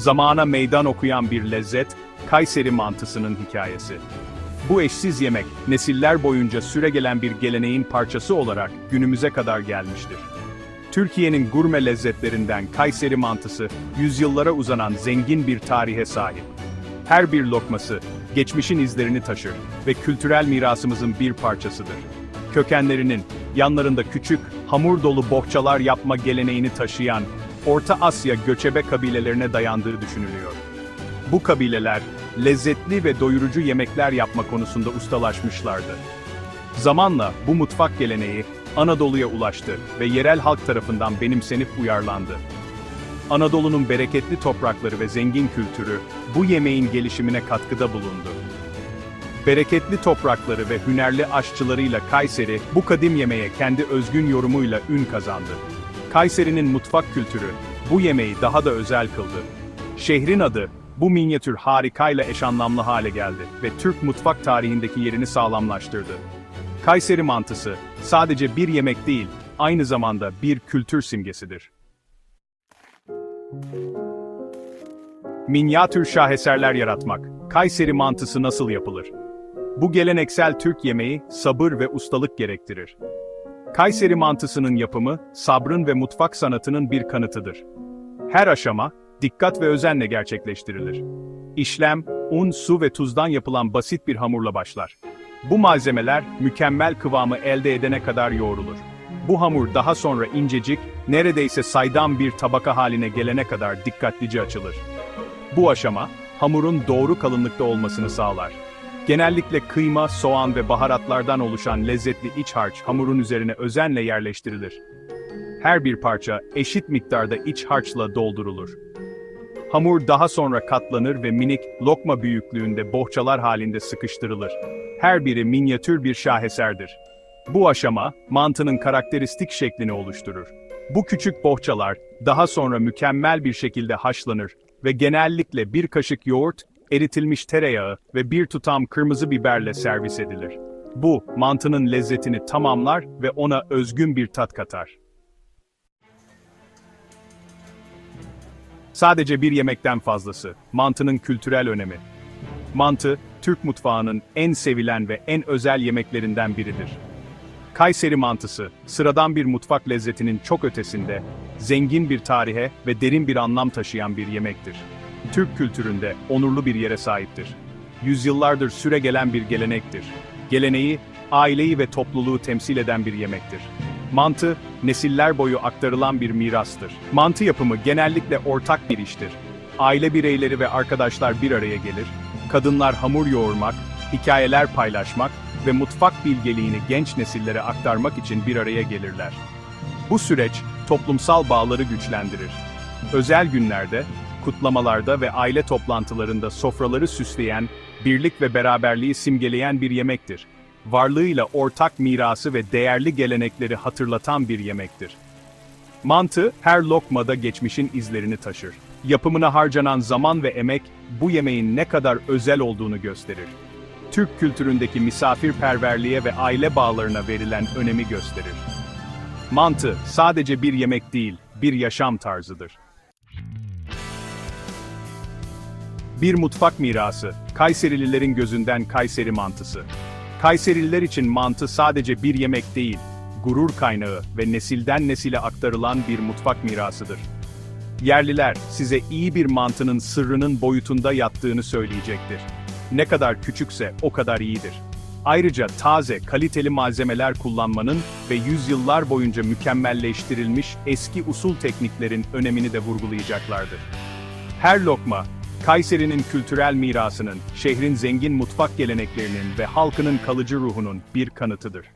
Zamana meydan okuyan bir lezzet, Kayseri mantısının hikayesi. Bu eşsiz yemek, nesiller boyunca süregelen bir geleneğin parçası olarak günümüze kadar gelmiştir. Türkiye'nin gurme lezzetlerinden Kayseri mantısı, yüzyıllara uzanan zengin bir tarihe sahip. Her bir lokması, geçmişin izlerini taşır ve kültürel mirasımızın bir parçasıdır. Kökenlerinin, yanlarında küçük, hamur dolu bohçalar yapma geleneğini taşıyan, Orta Asya göçebe kabilelerine dayandığı düşünülüyor. Bu kabileler, lezzetli ve doyurucu yemekler yapma konusunda ustalaşmışlardı. Zamanla bu mutfak geleneği Anadolu'ya ulaştı ve yerel halk tarafından benimsenip uyarlandı. Anadolu'nun bereketli toprakları ve zengin kültürü bu yemeğin gelişimine katkıda bulundu. Bereketli toprakları ve hünerli aşçılarıyla Kayseri bu kadim yemeğe kendi özgün yorumuyla ün kazandı. Kayseri'nin mutfak kültürü bu yemeği daha da özel kıldı. Şehrin adı bu minyatür harikayla eş anlamlı hale geldi ve Türk mutfak tarihindeki yerini sağlamlaştırdı. Kayseri mantısı sadece bir yemek değil, aynı zamanda bir kültür simgesidir. Minyatür şaheserler yaratmak. Kayseri mantısı nasıl yapılır? Bu geleneksel Türk yemeği sabır ve ustalık gerektirir. Kayseri mantısının yapımı, sabrın ve mutfak sanatının bir kanıtıdır. Her aşama, dikkat ve özenle gerçekleştirilir. İşlem, un, su ve tuzdan yapılan basit bir hamurla başlar. Bu malzemeler, mükemmel kıvamı elde edene kadar yoğrulur. Bu hamur daha sonra incecik, neredeyse saydam bir tabaka haline gelene kadar dikkatlice açılır. Bu aşama, hamurun doğru kalınlıkta olmasını sağlar. Genellikle kıyma, soğan ve baharatlardan oluşan lezzetli iç harç hamurun üzerine özenle yerleştirilir. Her bir parça eşit miktarda iç harçla doldurulur. Hamur daha sonra katlanır ve minik, lokma büyüklüğünde bohçalar halinde sıkıştırılır. Her biri minyatür bir şaheserdir. Bu aşama, mantının karakteristik şeklini oluşturur. Bu küçük bohçalar, daha sonra mükemmel bir şekilde haşlanır ve genellikle bir kaşık yoğurt, eritilmiş tereyağı ve bir tutam kırmızı biberle servis edilir. Bu, mantının lezzetini tamamlar ve ona özgün bir tat katar. Sadece bir yemekten fazlası, mantının kültürel önemi. Mantı, Türk mutfağının en sevilen ve en özel yemeklerinden biridir. Kayseri mantısı, sıradan bir mutfak lezzetinin çok ötesinde, zengin bir tarihe ve derin bir anlam taşıyan bir yemektir. Türk kültüründe onurlu bir yere sahiptir. Yüzyıllardır süregelen bir gelenektir. Geleneği, aileyi ve topluluğu temsil eden bir yemektir. Mantı, nesiller boyu aktarılan bir mirastır. Mantı yapımı genellikle ortak bir iştir. Aile bireyleri ve arkadaşlar bir araya gelir, kadınlar hamur yoğurmak, hikayeler paylaşmak ve mutfak bilgeliğini genç nesillere aktarmak için bir araya gelirler. Bu süreç, toplumsal bağları güçlendirir. Özel günlerde, kutlamalarda ve aile toplantılarında sofraları süsleyen, birlik ve beraberliği simgeleyen bir yemektir. Varlığıyla ortak mirası ve değerli gelenekleri hatırlatan bir yemektir. Mantı, her lokmada geçmişin izlerini taşır. Yapımına harcanan zaman ve emek, bu yemeğin ne kadar özel olduğunu gösterir. Türk kültüründeki misafirperverliğe ve aile bağlarına verilen önemi gösterir. Mantı, sadece bir yemek değil, bir yaşam tarzıdır. Bir mutfak mirası, Kayserililerin gözünden Kayseri mantısı. Kayserililer için mantı sadece bir yemek değil, gurur kaynağı ve nesilden nesile aktarılan bir mutfak mirasıdır. Yerliler size iyi bir mantının sırrının boyutunda yattığını söyleyecektir. Ne kadar küçükse o kadar iyidir. Ayrıca taze, kaliteli malzemeler kullanmanın ve yüzyıllar boyunca mükemmelleştirilmiş eski usul tekniklerin önemini de vurgulayacaklardır. Her lokma, Kayseri'nin kültürel mirasının, şehrin zengin mutfak geleneklerinin ve halkının kalıcı ruhunun bir kanıtıdır.